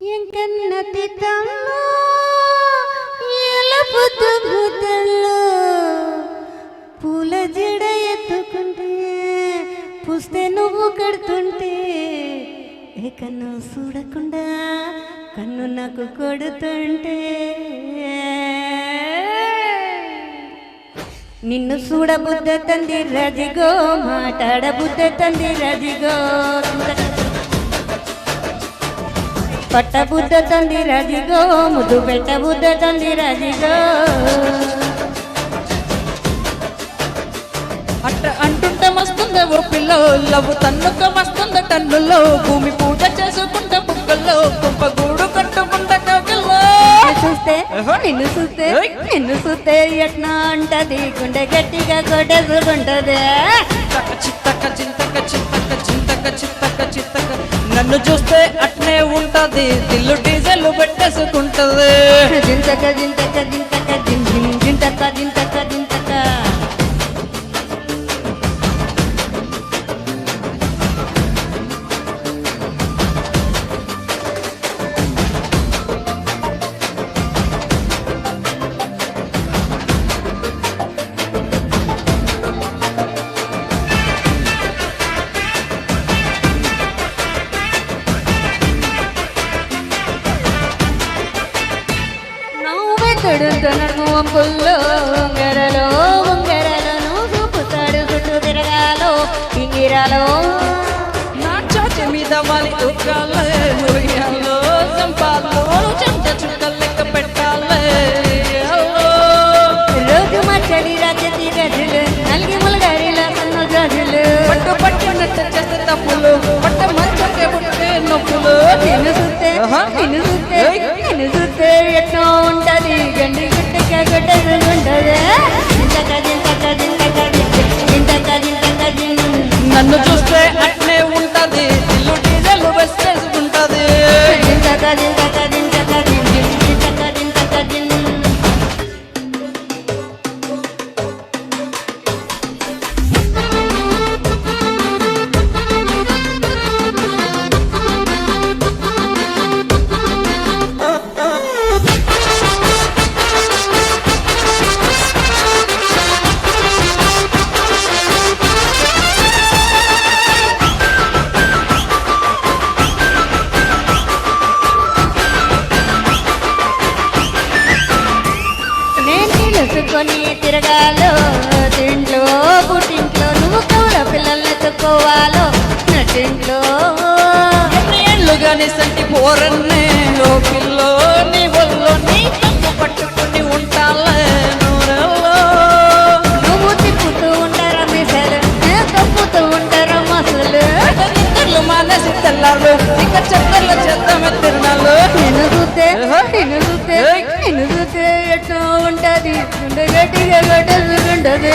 ఎంకన్నతి తమ్ము ఎలపుతు భూతల్లో పూల జడ ఎత్తుకుంటే పుస్తే నువ్వు కడుతుంటే ఏ కన్ను చూడకుండా కన్ను నాకు కొడుతుంటే. నిన్ను చూడబుద్ధ తంది రజిగో మాట్లాడబుద్ధ తంది రజిగో పట్టబుద్ధ తంది రజిగో ముద్దు పెట్టబుద్ధ తంది రజిగో. అట్ట అంటుంటే మస్తుందే ఓ పిల్ల లవ్ తన్నుక మస్తుంద టన్నులో భూమి పూజ చేసుకుంటే బుక్కల్లో కుంప గూడు కట్టుకుంటే చూస్తే నిన్ను చూస్తే. నిన్ను చూస్తే ఎట్నా అంటది? గుండె గట్టిగా కొట్టేసుకుంటది చింతక చింతక చిత్తక నన్ను చూస్తే అట్నే ఉంటది. దిల్లు డీజెల్ పెట్టేసుకుంటది. జింతక జింతక జింతక జిన్ జింతక జింతక నువ్వే తొడుతున్నను పుల్లో ఉంగరలో ఉంగరలో నువ్వు చూపుతాడు చుట్టూ తిరగాలో ఇంగిరాలో నా చాచి మీద వాలి ఉయ్యాలో సంపాలో చెంచ చుక్కలు లెక్క పెట్టాలే. రోజు మచ్చడి రజతి గజులు నలిగి ములగారిలో సన్న గజులు పట్టు పట్టినట్టు చేస్తే తప్పులు పట్ట మంచంకే పుట్టే నొప్పులు ఆహా. నన్ను చూస్తే అట్నే ఉంటది. ఇల్లు డీజల్ వేసుకుంటది నేను తిరగాలో తింట్లో పుట్టింట్లో నువ్వు కౌల పిల్లల్ని ఎత్తుకోవాలో నటింట్లో. ఎన్ని ఏళ్ళుగాని సంటి పోరన్నే చూస్తే ఎట్లా ఉంటుంది? గుండె గట్టిగా గొడ్డలు ఉంటుంది